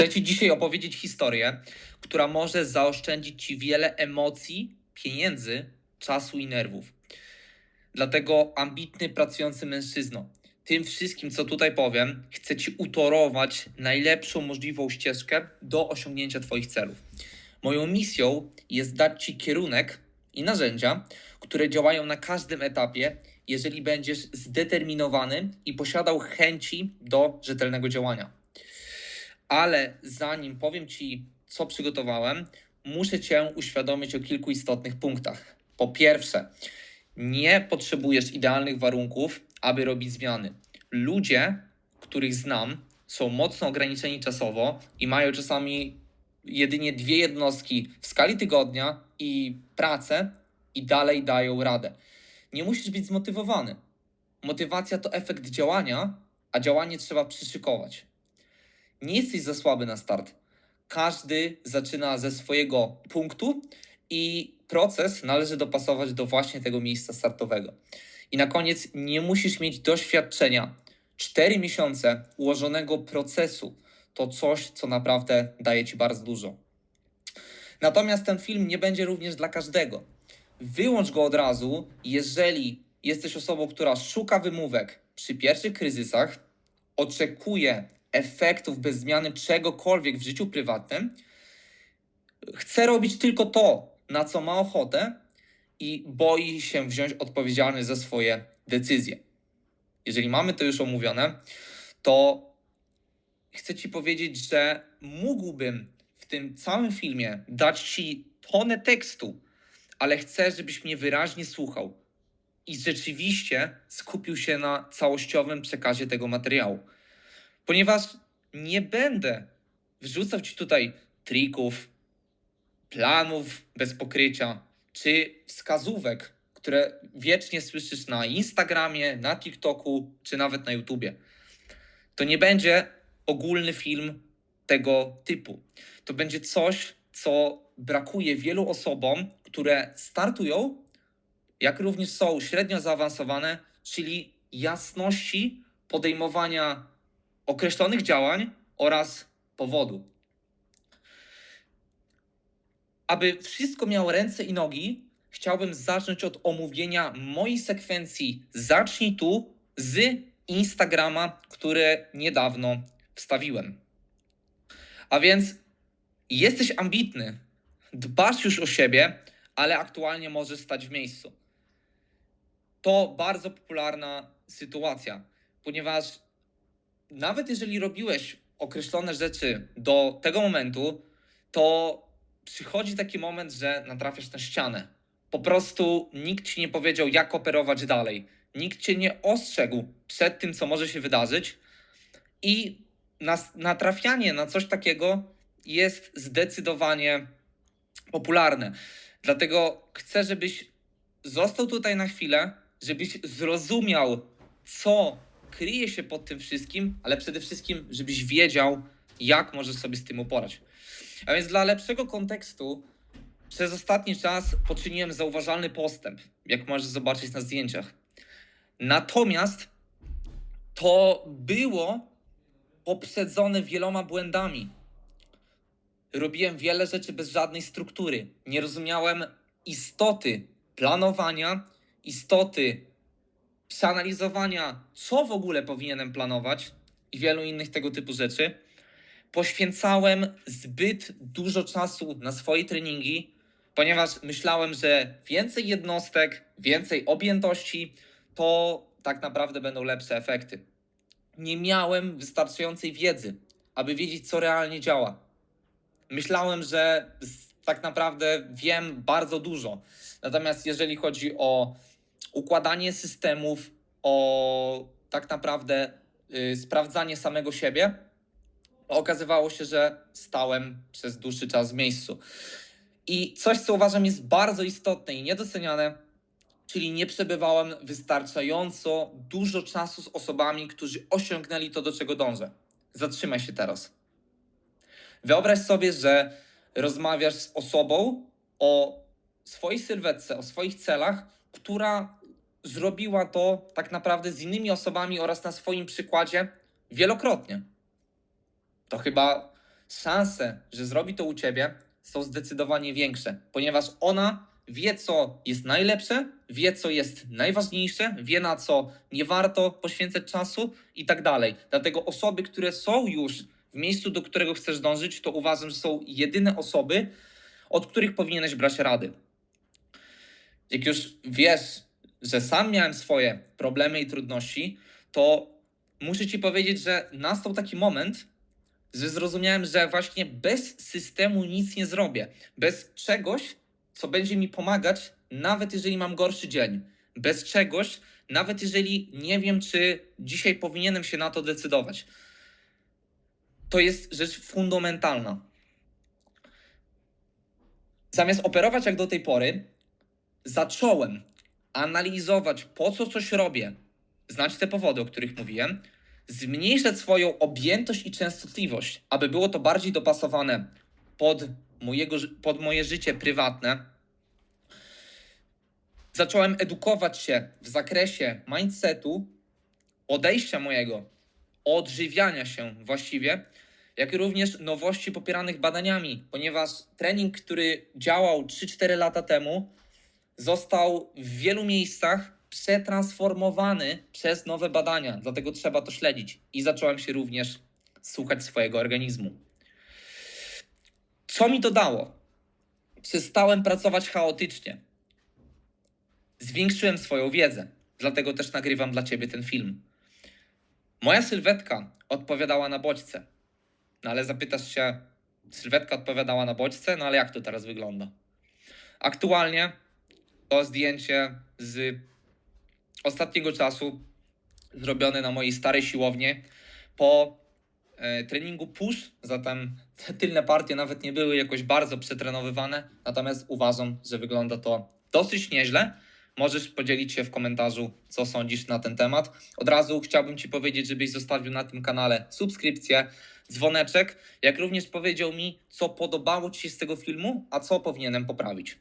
Chcę Ci dzisiaj opowiedzieć historię, która może zaoszczędzić Ci wiele emocji, pieniędzy, czasu i nerwów. Dlatego ambitny, pracujący mężczyzno, tym wszystkim, co tutaj powiem, chcę Ci utorować najlepszą możliwą ścieżkę do osiągnięcia Twoich celów. Moją misją jest dać Ci kierunek i narzędzia, które działają na każdym etapie, jeżeli będziesz zdeterminowany i posiadał chęci do rzetelnego działania. Ale zanim powiem Ci, co przygotowałem, muszę Cię uświadomić o kilku istotnych punktach. Po pierwsze, nie potrzebujesz idealnych warunków, aby robić zmiany. Ludzie, których znam, są mocno ograniczeni czasowo i mają czasami jedynie dwie jednostki w skali tygodnia i pracę i dalej dają radę. Nie musisz być zmotywowany. Motywacja to efekt działania, a działanie trzeba przyszykować. Nie jesteś za słaby na start. Każdy zaczyna ze swojego punktu i proces należy dopasować do właśnie tego miejsca startowego. I na koniec nie musisz mieć doświadczenia. Cztery miesiące ułożonego procesu to coś, co naprawdę daje ci bardzo dużo. Natomiast ten film nie będzie również dla każdego. Wyłącz go od razu, jeżeli jesteś osobą, która szuka wymówek przy pierwszych kryzysach, oczekuje efektów bez zmiany czegokolwiek w życiu prywatnym, chce robić tylko to, na co ma ochotę i boi się wziąć odpowiedzialność za swoje decyzje. Jeżeli mamy to już omówione, to chcę Ci powiedzieć, że mógłbym w tym całym filmie dać Ci tonę tekstu, ale chcę, żebyś mnie wyraźnie słuchał i rzeczywiście skupił się na całościowym przekazie tego materiału. Ponieważ nie będę wrzucał Ci tutaj trików, planów bez pokrycia, czy wskazówek, które wiecznie słyszysz na Instagramie, na TikToku, czy nawet na YouTubie. To nie będzie ogólny film tego typu. To będzie coś, co brakuje wielu osobom, które startują, jak również są średnio zaawansowane, czyli jasności podejmowania określonych działań oraz powodu. Aby wszystko miało ręce i nogi, chciałbym zacząć od omówienia mojej sekwencji Zacznij tu z Instagrama, które niedawno wstawiłem. A więc jesteś ambitny, dbasz już o siebie, ale aktualnie możesz stać w miejscu. To bardzo popularna sytuacja, ponieważ nawet jeżeli robiłeś określone rzeczy do tego momentu, to przychodzi taki moment, że natrafiasz na ścianę. Po prostu nikt ci nie powiedział, jak operować dalej. Nikt cię nie ostrzegł przed tym, co może się wydarzyć. I natrafianie na coś takiego jest zdecydowanie popularne. Dlatego chcę, żebyś został tutaj na chwilę, żebyś zrozumiał, co kryje się pod tym wszystkim, ale przede wszystkim, żebyś wiedział, jak możesz sobie z tym uporać. A więc dla lepszego kontekstu, przez ostatni czas poczyniłem zauważalny postęp, jak możesz zobaczyć na zdjęciach. Natomiast to było poprzedzone wieloma błędami. Robiłem wiele rzeczy bez żadnej struktury. Nie rozumiałem istoty planowania, istoty przeanalizowania, co w ogóle powinienem planować i wielu innych tego typu rzeczy. Poświęcałem zbyt dużo czasu na swoje treningi, ponieważ myślałem, że więcej jednostek, więcej objętości to tak naprawdę będą lepsze efekty. Nie miałem wystarczającej wiedzy, aby wiedzieć, co realnie działa. Myślałem, że tak naprawdę wiem bardzo dużo. Natomiast jeżeli chodzi o układanie systemów, o tak naprawdę y, sprawdzanie samego siebie, okazywało się, że stałem przez dłuższy czas w miejscu. I coś, co uważam jest bardzo istotne i niedoceniane, czyli nie przebywałem wystarczająco dużo czasu z osobami, którzy osiągnęli to, do czego dążę. Zatrzymaj się teraz. Wyobraź sobie, że rozmawiasz z osobą o swojej sylwetce, o swoich celach, która zrobiła to tak naprawdę z innymi osobami oraz na swoim przykładzie wielokrotnie. To chyba szanse, że zrobi to u ciebie, są zdecydowanie większe, ponieważ ona wie, co jest najlepsze, wie, co jest najważniejsze, wie, na co nie warto poświęcać czasu i tak dalej. Dlatego osoby, które są już w miejscu, do którego chcesz dążyć, to uważam, że są jedyne osoby, od których powinieneś brać rady. Jak już wiesz, że sam miałem swoje problemy i trudności, to muszę ci powiedzieć, że nastał taki moment, że zrozumiałem, że właśnie bez systemu nic nie zrobię. Bez czegoś, co będzie mi pomagać, nawet jeżeli mam gorszy dzień. Bez czegoś, nawet jeżeli nie wiem, czy dzisiaj powinienem się na to decydować. To jest rzecz fundamentalna. Zamiast operować jak do tej pory, zacząłem analizować, po co coś robię, znać te powody, o których mówiłem, zmniejszać swoją objętość i częstotliwość, aby było to bardziej dopasowane pod, mojego, pod moje życie prywatne. Zacząłem edukować się w zakresie mindsetu, odejścia mojego, odżywiania się właściwie, jak również nowości popieranych badaniami, ponieważ trening, który działał 3-4 lata temu, został w wielu miejscach przetransformowany przez nowe badania, dlatego trzeba to śledzić. I zacząłem się również słuchać swojego organizmu. Co mi to dało? Przestałem pracować chaotycznie. Zwiększyłem swoją wiedzę, dlatego też nagrywam dla Ciebie ten film. Moja sylwetka odpowiadała na bodźce. No ale zapytasz się, sylwetka odpowiadała na bodźce, no ale jak to teraz wygląda? Aktualnie to zdjęcie z ostatniego czasu zrobione na mojej starej siłowni po e, treningu push, zatem te tylne partie nawet nie były jakoś bardzo przetrenowywane, natomiast uważam, że wygląda to dosyć nieźle. Możesz podzielić się w komentarzu, co sądzisz na ten temat. Od razu chciałbym Ci powiedzieć, żebyś zostawił na tym kanale subskrypcję, dzwoneczek, jak również powiedział mi, co podobało Ci się z tego filmu, a co powinienem poprawić.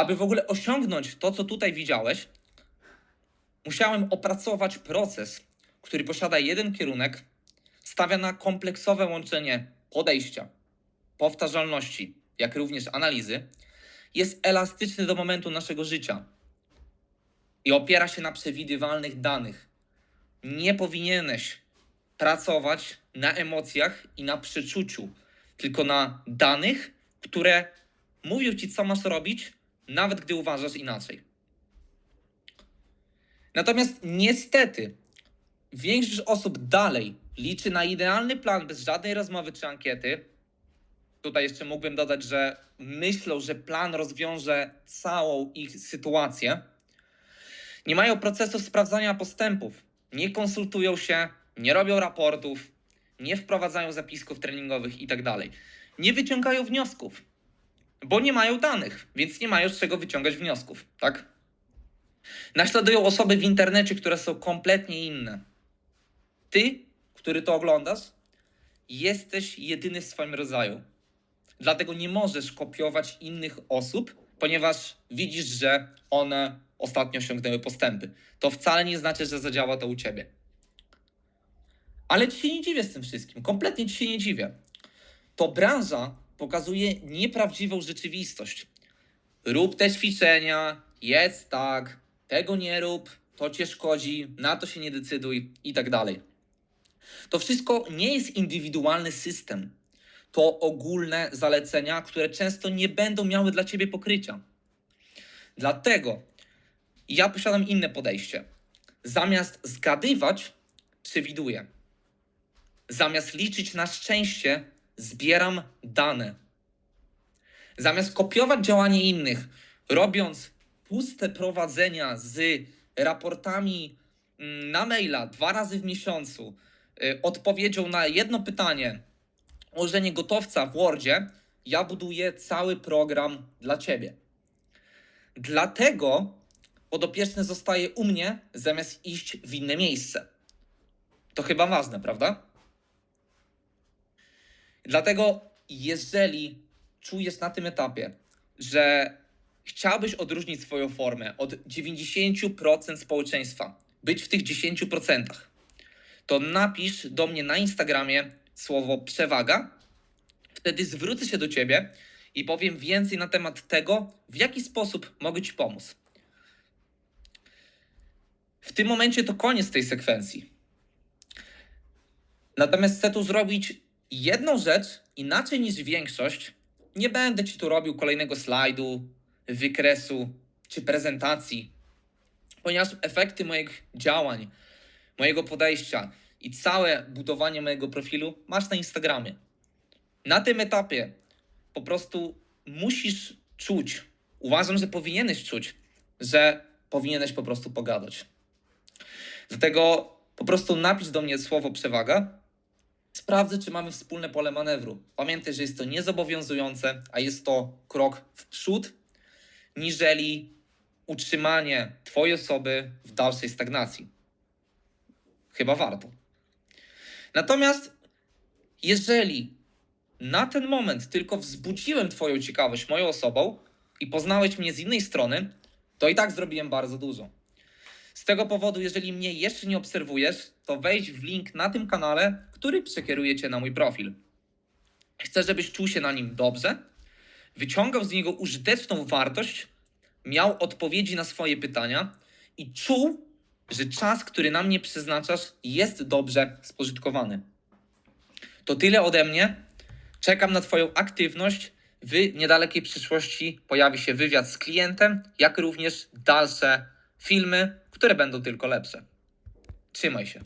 Aby w ogóle osiągnąć to, co tutaj widziałeś, musiałem opracować proces, który posiada jeden kierunek, stawia na kompleksowe łączenie podejścia, powtarzalności, jak również analizy, jest elastyczny do momentu naszego życia i opiera się na przewidywalnych danych. Nie powinieneś pracować na emocjach i na przeczuciu, tylko na danych, które mówią ci, co masz robić, nawet gdy uważasz inaczej. Natomiast niestety większość osób dalej liczy na idealny plan bez żadnej rozmowy czy ankiety. Tutaj jeszcze mógłbym dodać, że myślą, że plan rozwiąże całą ich sytuację. Nie mają procesu sprawdzania postępów, nie konsultują się, nie robią raportów, nie wprowadzają zapisków treningowych itd. Nie wyciągają wniosków bo nie mają danych, więc nie mają z czego wyciągać wniosków, tak? Naśladują osoby w internecie, które są kompletnie inne. Ty, który to oglądasz, jesteś jedyny w swoim rodzaju. Dlatego nie możesz kopiować innych osób, ponieważ widzisz, że one ostatnio osiągnęły postępy. To wcale nie znaczy, że zadziała to u ciebie. Ale ci się nie dziwię z tym wszystkim. Kompletnie ci się nie dziwię. To branża pokazuje nieprawdziwą rzeczywistość. Rób te ćwiczenia, jedz tak, tego nie rób, to cię szkodzi, na to się nie decyduj i tak dalej. To wszystko nie jest indywidualny system. To ogólne zalecenia, które często nie będą miały dla ciebie pokrycia. Dlatego ja posiadam inne podejście. Zamiast zgadywać, przewiduję. Zamiast liczyć na szczęście, zbieram dane. Zamiast kopiować działanie innych, robiąc puste prowadzenia z raportami mm, na maila dwa razy w miesiącu, y, odpowiedzią na jedno pytanie, ułożenie gotowca w Wordzie, ja buduję cały program dla ciebie. Dlatego podopieczny zostaje u mnie zamiast iść w inne miejsce. To chyba ważne, prawda? Dlatego, jeżeli czujesz na tym etapie, że chciałbyś odróżnić swoją formę od 90% społeczeństwa, być w tych 10%, to napisz do mnie na Instagramie słowo przewaga, wtedy zwrócę się do ciebie i powiem więcej na temat tego, w jaki sposób mogę ci pomóc. W tym momencie to koniec tej sekwencji. Natomiast chcę tu zrobić jedną rzecz inaczej niż większość. Nie będę ci tu robił kolejnego slajdu, wykresu czy prezentacji, ponieważ efekty moich działań, mojego podejścia i całe budowanie mojego profilu masz na Instagramie. Na tym etapie po prostu musisz czuć, uważam, że powinieneś czuć, że powinieneś po prostu pogadać. Dlatego po prostu napisz do mnie słowo przewaga. Sprawdzę, czy mamy wspólne pole manewru. Pamiętaj, że jest to niezobowiązujące, a jest to krok w przód, niżeli utrzymanie Twojej osoby w dalszej stagnacji. Chyba warto. Natomiast jeżeli na ten moment tylko wzbudziłem Twoją ciekawość moją osobą i poznałeś mnie z innej strony, to i tak zrobiłem bardzo dużo. Z tego powodu, jeżeli mnie jeszcze nie obserwujesz, to wejdź w link na tym kanale, który przekieruje cię na mój profil. Chcę, żebyś czuł się na nim dobrze, wyciągał z niego użyteczną wartość, miał odpowiedzi na swoje pytania i czuł, że czas, który na mnie przeznaczasz, jest dobrze spożytkowany. To tyle ode mnie. Czekam na Twoją aktywność. W niedalekiej przyszłości pojawi się wywiad z klientem, jak również dalsze filmy, które będą tylko lepsze. Trzymaj się.